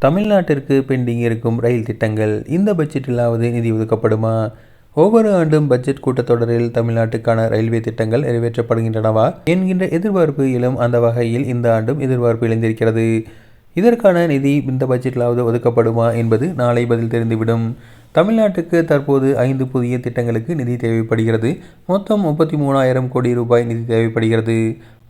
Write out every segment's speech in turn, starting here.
தமிழ்நாட்டிற்கு பெண்டிங் இருக்கும் ரயில் திட்டங்கள் இந்த பட்ஜெட்டிலாவது நிதி ஒதுக்கப்படுமா? ஒவ்வொரு ஆண்டும் பட்ஜெட் கூட்டத்தொடரில் தமிழ்நாட்டுக்கான ரயில்வே திட்டங்கள் நிறைவேற்றப்படுகின்றனவா? என்கின்ற எதிர்பார்ப்பு எழும் அந்த வகையில் இந்த ஆண்டும் எதிர்பார்ப்பு எழுந்திருக்கிறது. இதற்கான நிதி இந்த பட்ஜெட்டிலாவது ஒதுக்கப்படுமா என்பது நாளை பதில் தெரிந்துவிடும். தமிழ்நாட்டுக்கு தற்போது ஐந்து புதிய திட்டங்களுக்கு நிதி தேவைப்படுகிறது. மொத்தம் முப்பத்தி மூணாயிரம் கோடி ரூபாய் நிதி தேவைப்படுகிறது.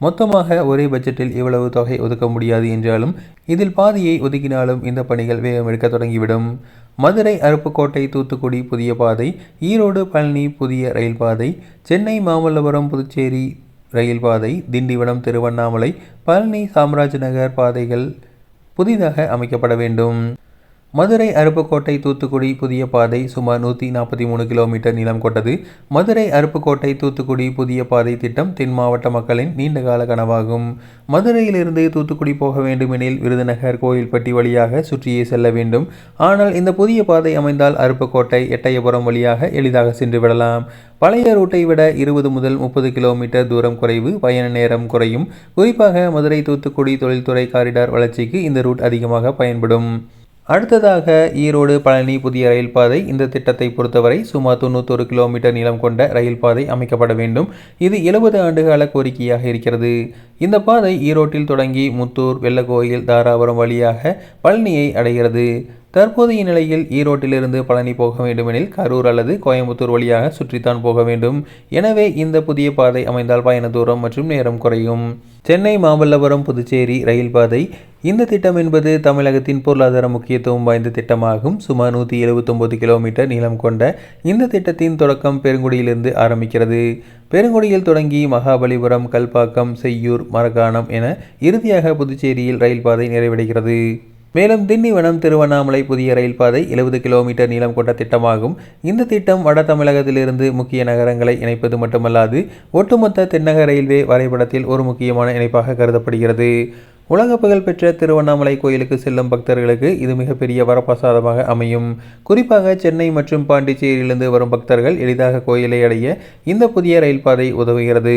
மொத்தமாக ஒரே பட்ஜெட்டில் இவ்வளவு தொகை ஒதுக்க முடியாது என்றாலும் இதில் பாதியை ஒதுக்கினாலும் இந்த பணிகள் வேகம் எடுக்க தொடங்கிவிடும். மதுரை அருப்புக்கோட்டை தூத்துக்குடி புதிய பாதை ஈரோடு பழனி புதிய ரயில் பாதை சென்னை மாமல்லபுரம் புதுச்சேரி ரயில் பாதை திண்டிவனம் திருவண்ணாமலை பழனி சாம்ராஜ் நகர் பாதைகள் புதிதாக அமைக்கப்பட வேண்டும். மதுரை அருப்புக்கோட்டை தூத்துக்குடி புதிய பாதை சுமார் நூற்றி நாற்பத்தி மூணு கிலோமீட்டர் நீளம் கொண்டது. மதுரை அருப்புக்கோட்டை தூத்துக்குடி புதிய பாதை திட்டம் தென் மாவட்ட மக்களின் நீண்டகால கனவாகும். மதுரையிலிருந்து தூத்துக்குடி போக வேண்டுமெனில் விருதுநகர் கோயில்பட்டி வழியாக சுற்றியே செல்ல வேண்டும். ஆனால் இந்த புதிய பாதை அமைந்தால் அருப்புக்கோட்டை எட்டயபுரம் வழியாக எளிதாக சென்று விடலாம். பழைய ரூட்டை விட இருபது முதல் முப்பது கிலோமீட்டர் தூரம் குறைவு பயண நேரம் குறையும். குறிப்பாக மதுரை தூத்துக்குடி தொழில்துறை காரிடார் வளர்ச்சிக்கு இந்த ரூட் அதிகமாக பயன்படும். அடுத்ததாக ஈரோடு பழனி புதிய ரயில் பாதை. இந்த திட்டத்தை பொறுத்தவரை சுமார் தொண்ணூத்தொரு கிலோமீட்டர் நீளம் கொண்ட ரயில் பாதை அமைக்கப்பட வேண்டும். இது எழுபது ஆண்டுகால கோரிக்கையாக இருக்கிறது. இந்த பாதை ஈரோட்டில் தொடங்கி முத்தூர் வெள்ளக்கோயில் தாராபுரம் வழியாக பழனியை அடைகிறது. தற்போதைய நிலையில் ஈரோட்டிலிருந்து பழனி போக வேண்டுமெனில் கரூர் அல்லது கோயம்புத்தூர் வழியாக சுற்றித்தான் போக வேண்டும். எனவே இந்த புதிய பாதை அமைந்தால் பயண தூரம் மற்றும் நேரம் குறையும். சென்னை மாமல்லபுரம் புதுச்சேரி ரயில் பாதை இந்த திட்டம் என்பது தமிழகத்தின் பொருளாதார முக்கியத்துவம் வாய்ந்த திட்டமாகும். சுமார் நூற்றி எழுபத்தொம்பது கிலோமீட்டர் நீளம் கொண்ட இந்த திட்டத்தின் தொடக்கம் பெருங்குடியிலிருந்து ஆரம்பிக்கிறது. பெருங்குடியில் தொடங்கி மகாபலிபுரம் கல்பாக்கம் செய்யூர் மரகாணம் என இறுதியாக புதுச்சேரியில் ரயில் பாதை நிறைவடைகிறது. மேலும் திண்டிவனம் திருவண்ணாமலை புதிய ரயில் பாதை எழுபது கிலோமீட்டர் நீளம் கொண்ட திட்டமாகும். இந்த திட்டம் வட தமிழகத்திலிருந்து முக்கிய நகரங்களை இணைப்பது மட்டுமல்லாது ஒட்டுமொத்த தென்னக ரயில்வே வரைபடத்தில் ஒரு முக்கியமான இணைப்பாக கருதப்படுகிறது. உலக புகழ்பெற்ற திருவண்ணாமலை கோயிலுக்கு செல்லும் பக்தர்களுக்கு இது மிகப்பெரிய வரப்பிரசாதமாக அமையும். குறிப்பாக சென்னை மற்றும் பாண்டிச்சேரியிலிருந்து வரும் பக்தர்கள் எளிதாக கோயிலை அடைய இந்த புதிய ரயில் பாதை உதவுகிறது.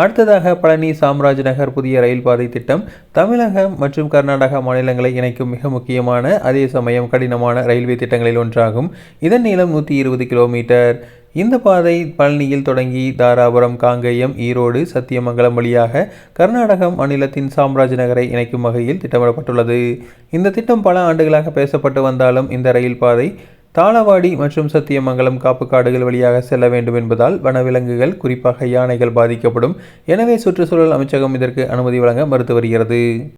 அடுத்ததாக பழனி சாம்ராஜ் நகர் புதிய ரயில் பாதை திட்டம் தமிழகம் மற்றும் கர்நாடகா மாநிலங்களை இணைக்கும் மிக முக்கியமான அதே சமயம் கடினமான ரயில்வே திட்டங்களில் ஒன்றாகும். இதன் நீளம் நூற்றி இருபது கிலோமீட்டர். இந்த பாதை பழனியில் தொடங்கி தாராபுரம் காங்கேயம் ஈரோடு சத்தியமங்கலம் வழியாக கர்நாடகம் மாநிலத்தின் சாம்ராஜ் நகரை இணைக்கும் வகையில் திட்டமிடப்பட்டுள்ளது. இந்த திட்டம் பல ஆண்டுகளாக பேசப்பட்டு வந்தாலும் இந்த ரயில் பாதை தாளவாடி மற்றும் சத்தியமங்கலம் காப்பு காடுகள் வழியாக செல்ல வேண்டும் என்பதால் வனவிலங்குகள் குறிப்பாக யானைகள் பாதிக்கப்படும். எனவே சுற்றுச்சூழல் அமைச்சகம் இதற்கு அனுமதி வழங்க மறுத்து வருகிறது.